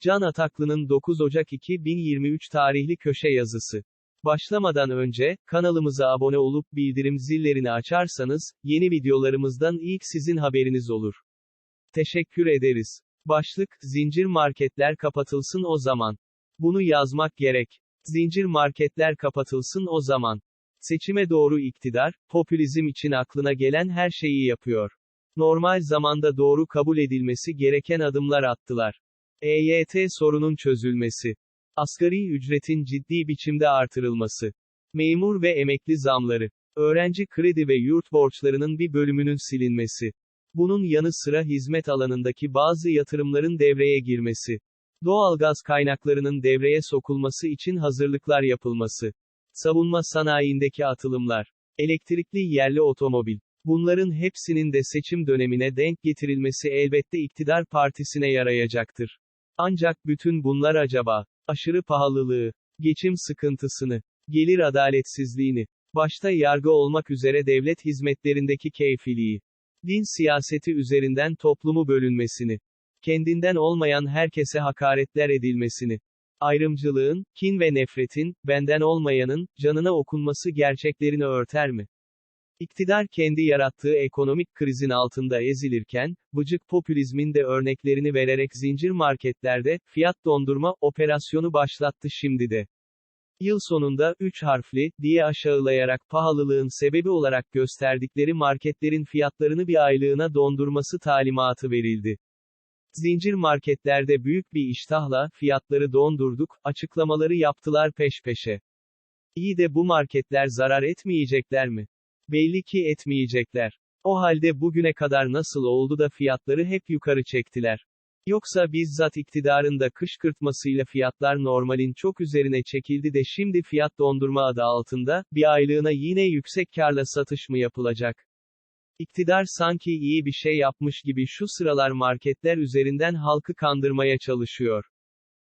Can Ataklı'nın 9 Ocak 2023 tarihli köşe yazısı. Başlamadan önce, kanalımıza abone olup bildirim zillerini açarsanız, yeni videolarımızdan ilk sizin haberiniz olur. Teşekkür ederiz. Başlık, zincir marketler kapatılsın o zaman. Bunu yazmak gerek. Zincir marketler kapatılsın o zaman. Seçime doğru iktidar, popülizm için aklına gelen her şeyi yapıyor. Normal zamanda doğru kabul edilmesi gereken adımlar attılar. EYT sorunun çözülmesi. Asgari ücretin ciddi biçimde artırılması. Memur ve emekli zamları. Öğrenci kredi ve yurt borçlarının bir bölümünün silinmesi. Bunun yanı sıra hizmet alanındaki bazı yatırımların devreye girmesi. Doğalgaz kaynaklarının devreye sokulması için hazırlıklar yapılması. Savunma sanayindeki atılımlar. Elektrikli yerli otomobil. Bunların hepsinin de seçim dönemine denk getirilmesi elbette iktidar partisine yarayacaktır. Ancak bütün bunlar acaba, aşırı pahalılığı, geçim sıkıntısını, gelir adaletsizliğini, başta yargı olmak üzere devlet hizmetlerindeki keyfiliği, din siyaseti üzerinden toplumu bölünmesini, kendinden olmayan herkese hakaretler edilmesini, ayrımcılığın, kin ve nefretin, benden olmayanın, canına okunması gerçeklerini örter mi? İktidar kendi yarattığı ekonomik krizin altında ezilirken, vıcık popülizmin de örneklerini vererek zincir marketlerde, fiyat dondurma, operasyonu başlattı şimdi de. Yıl sonunda, 3 harfli, diye aşağılayarak pahalılığın sebebi olarak gösterdikleri marketlerin fiyatlarını bir aylığına dondurması talimatı verildi. Zincir marketlerde büyük bir iştahla, fiyatları dondurduk, açıklamaları yaptılar peş peşe. İyi de bu marketler zarar etmeyecekler mi? Belli ki etmeyecekler. O halde bugüne kadar nasıl oldu da fiyatları hep yukarı çektiler? Yoksa bizzat iktidarın da kışkırtmasıyla fiyatlar normalin çok üzerine çekildi de şimdi fiyat dondurma adı altında, bir aylığına yine yüksek karla satış mı yapılacak? İktidar sanki iyi bir şey yapmış gibi şu sıralar marketler üzerinden halkı kandırmaya çalışıyor.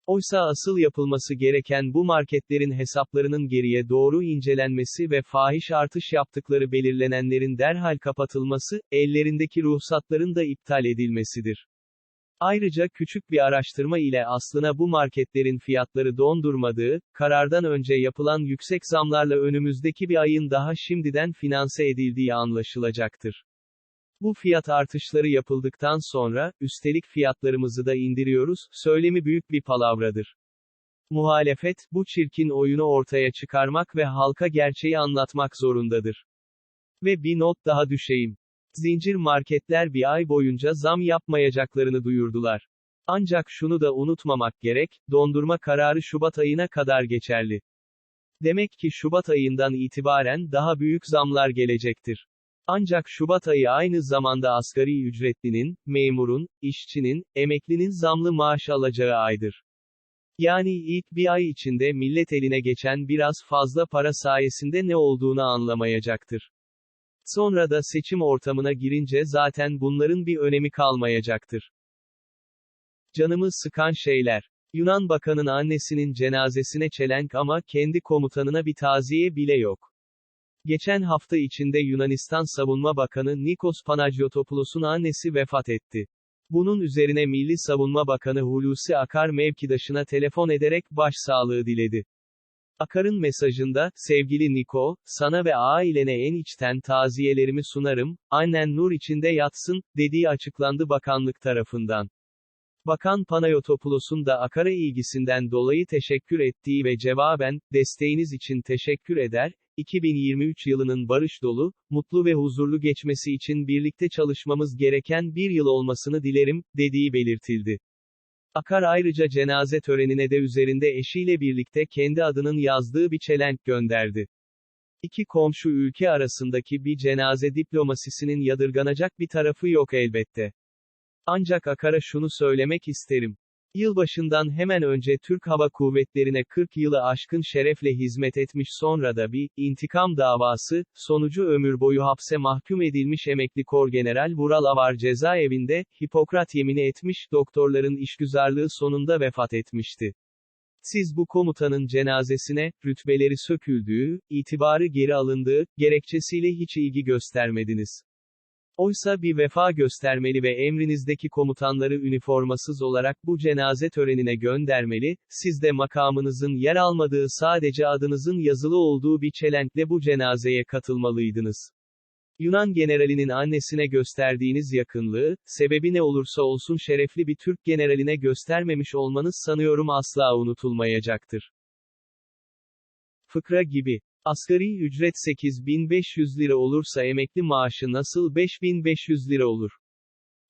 Oysa asıl yapılması gereken bu marketlerin hesaplarının geriye doğru incelenmesi ve fahiş artış yaptıkları belirlenenlerin derhal kapatılması, ellerindeki ruhsatların da iptal edilmesidir. Ayrıca küçük bir araştırma ile aslına bu marketlerin fiyatları dondurmadığı, karardan önce yapılan yüksek zamlarla önümüzdeki bir ayın daha şimdiden finanse edildiği anlaşılacaktır. Bu fiyat artışları yapıldıktan sonra, üstelik fiyatlarımızı da indiriyoruz, söylemi büyük bir palavradır. Muhalefet, bu çirkin oyunu ortaya çıkarmak ve halka gerçeği anlatmak zorundadır. Ve bir not daha düşeyim. Zincir marketler bir ay boyunca zam yapmayacaklarını duyurdular. Ancak şunu da unutmamak gerek, dondurma kararı Şubat ayına kadar geçerli. Demek ki Şubat ayından itibaren daha büyük zamlar gelecektir. Ancak Şubat ayı aynı zamanda asgari ücretlinin, memurun, işçinin, emeklinin zamlı maaş alacağı aydır. Yani ilk bir ay içinde millet eline geçen biraz fazla para sayesinde ne olduğunu anlamayacaktır. Sonra da seçim ortamına girince zaten bunların bir önemi kalmayacaktır. Canımı sıkan şeyler. Yunan bakanın annesinin cenazesine çelenk ama kendi komutanına bir taziye bile yok. Geçen hafta içinde Yunanistan Savunma Bakanı Nikos Panagiotopoulos'un annesi vefat etti. Bunun üzerine Milli Savunma Bakanı Hulusi Akar mevkidaşına telefon ederek başsağlığı diledi. Akar'ın mesajında, sevgili Niko, sana ve ailene en içten taziyelerimi sunarım, annen nur içinde yatsın, dediği açıklandı bakanlık tarafından. Bakan Panayotopoulos'un da Akar'a ilgisinden dolayı teşekkür ettiği ve cevaben, desteğiniz için teşekkür eder, 2023 yılının barış dolu, mutlu ve huzurlu geçmesi için birlikte çalışmamız gereken bir yıl olmasını dilerim, dediği belirtildi. Akar ayrıca cenaze törenine de üzerinde eşiyle birlikte kendi adının yazdığı bir çelenk gönderdi. İki komşu ülke arasındaki bir cenaze diplomasisinin yadırganacak bir tarafı yok elbette. Ancak Akar'a şunu söylemek isterim. Yılbaşından hemen önce Türk Hava Kuvvetleri'ne 40 yılı aşkın şerefle hizmet etmiş sonra da bir, intikam davası, sonucu ömür boyu hapse mahkum edilmiş emekli Korgeneral Vural Avar cezaevinde, Hipokrat yemini etmiş, doktorların işgüzarlığı sonunda vefat etmişti. Siz bu komutanın cenazesine, rütbeleri söküldüğü, itibarı geri alındığı, gerekçesiyle hiç ilgi göstermediniz. Oysa bir vefa göstermeli ve emrinizdeki komutanları üniformasız olarak bu cenaze törenine göndermeli, siz de makamınızın yer almadığı sadece adınızın yazılı olduğu bir çelenkle bu cenazeye katılmalıydınız. Yunan generalinin annesine gösterdiğiniz yakınlığı, sebebi ne olursa olsun şerefli bir Türk generaline göstermemiş olmanız sanıyorum asla unutulmayacaktır. Fıkra gibi. Asgari ücret 8500 lira olursa emekli maaşı nasıl 5500 lira olur?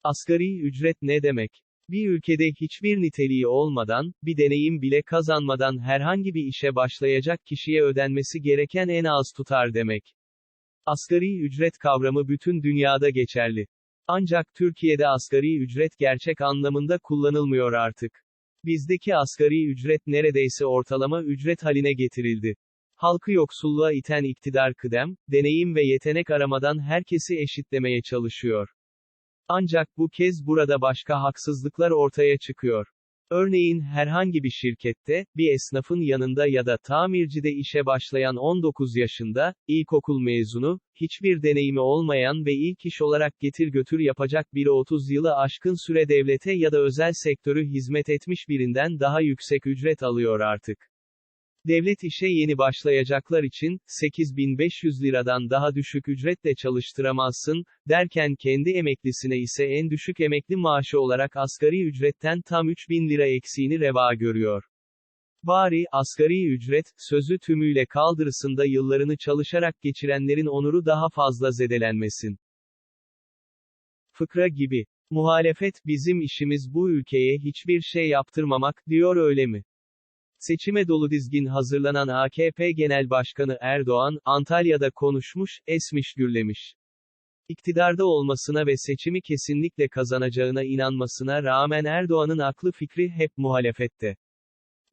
Asgari ücret ne demek? Bir ülkede hiçbir niteliği olmadan, bir deneyim bile kazanmadan herhangi bir işe başlayacak kişiye ödenmesi gereken en az tutar demek. Asgari ücret kavramı bütün dünyada geçerli. Ancak Türkiye'de asgari ücret gerçek anlamında kullanılmıyor artık. Bizdeki asgari ücret neredeyse ortalama ücret haline getirildi. Halkı yoksulluğa iten iktidar kıdem, deneyim ve yetenek aramadan herkesi eşitlemeye çalışıyor. Ancak bu kez burada başka haksızlıklar ortaya çıkıyor. Örneğin herhangi bir şirkette, bir esnafın yanında ya da tamircide işe başlayan 19 yaşında, ilkokul mezunu, hiçbir deneyimi olmayan ve ilk iş olarak getir götür yapacak biri 30 yılı aşkın süre devlete ya da özel sektörü hizmet etmiş birinden daha yüksek ücret alıyor artık. Devlet işe yeni başlayacaklar için, 8500 liradan daha düşük ücretle çalıştıramazsın, derken kendi emeklisine ise en düşük emekli maaşı olarak asgari ücretten tam 3000 lira eksiğini reva görüyor. Bari, asgari ücret, sözü tümüyle kaldırısında yıllarını çalışarak geçirenlerin onuru daha fazla zedelenmesin. Fıkra gibi. Muhalefet, bizim işimiz bu ülkeye hiçbir şey yaptırmamak, diyor öyle mi? Seçime dolu dizgin hazırlanan AKP Genel Başkanı Erdoğan, Antalya'da konuşmuş, esmiş gürlemiş. İktidarda olmasına ve seçimi kesinlikle kazanacağına inanmasına rağmen Erdoğan'ın aklı fikri hep muhalefette.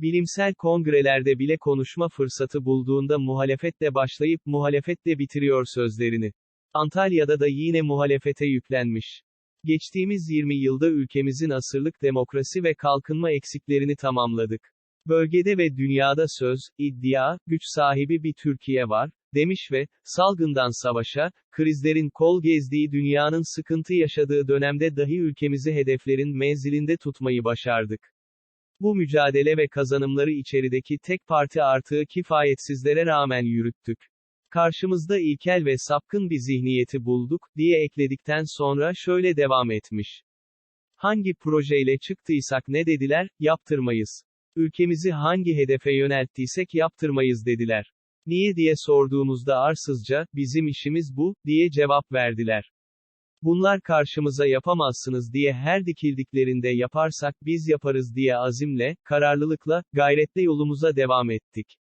Bilimsel kongrelerde bile konuşma fırsatı bulduğunda muhalefetle başlayıp muhalefetle bitiriyor sözlerini. Antalya'da da yine muhalefete yüklenmiş. Geçtiğimiz 20 yılda ülkemizin asırlık demokrasi ve kalkınma eksiklerini tamamladık. Bölgede ve dünyada söz, iddia, güç sahibi bir Türkiye var, demiş ve, salgından savaşa, krizlerin kol gezdiği dünyanın sıkıntı yaşadığı dönemde dahi ülkemizi hedeflerin menzilinde tutmayı başardık. Bu mücadele ve kazanımları içerideki tek parti artığı kifayetsizlere rağmen yürüttük. Karşımızda ilkel ve sapkın bir zihniyeti bulduk, diye ekledikten sonra şöyle devam etmiş. Hangi projeyle çıktıysak ne dediler, yaptırmayız. Ülkemizi hangi hedefe yönelttiysek yaptırmayız dediler. Niye diye sorduğumuzda arsızca, bizim işimiz bu, diye cevap verdiler. Bunlar karşımıza yapamazsınız diye her dikildiklerinde yaparsak biz yaparız diye azimle, kararlılıkla, gayretle yolumuza devam ettik.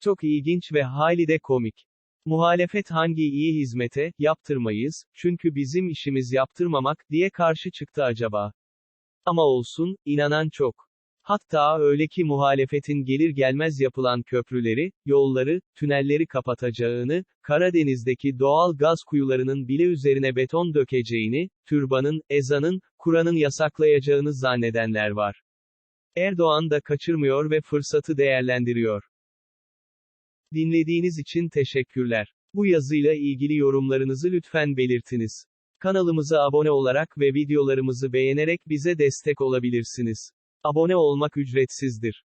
Çok ilginç ve hayli de komik. Muhalefet hangi iyi hizmete, yaptırmayız, çünkü bizim işimiz yaptırmamak, diye karşı çıktı acaba. Ama olsun, inanan çok. Hatta öyle ki muhalefetin gelir gelmez yapılan köprüleri, yolları, tünelleri kapatacağını, Karadeniz'deki doğal gaz kuyularının bile üzerine beton dökeceğini, türbanın, ezanın, Kur'an'ın yasaklayacağını zannedenler var. Erdoğan da kaçırmıyor ve fırsatı değerlendiriyor. Dinlediğiniz için teşekkürler. Bu yazıyla ilgili yorumlarınızı lütfen belirtiniz. Kanalımıza abone olarak ve videolarımızı beğenerek bize destek olabilirsiniz. Abone olmak ücretsizdir.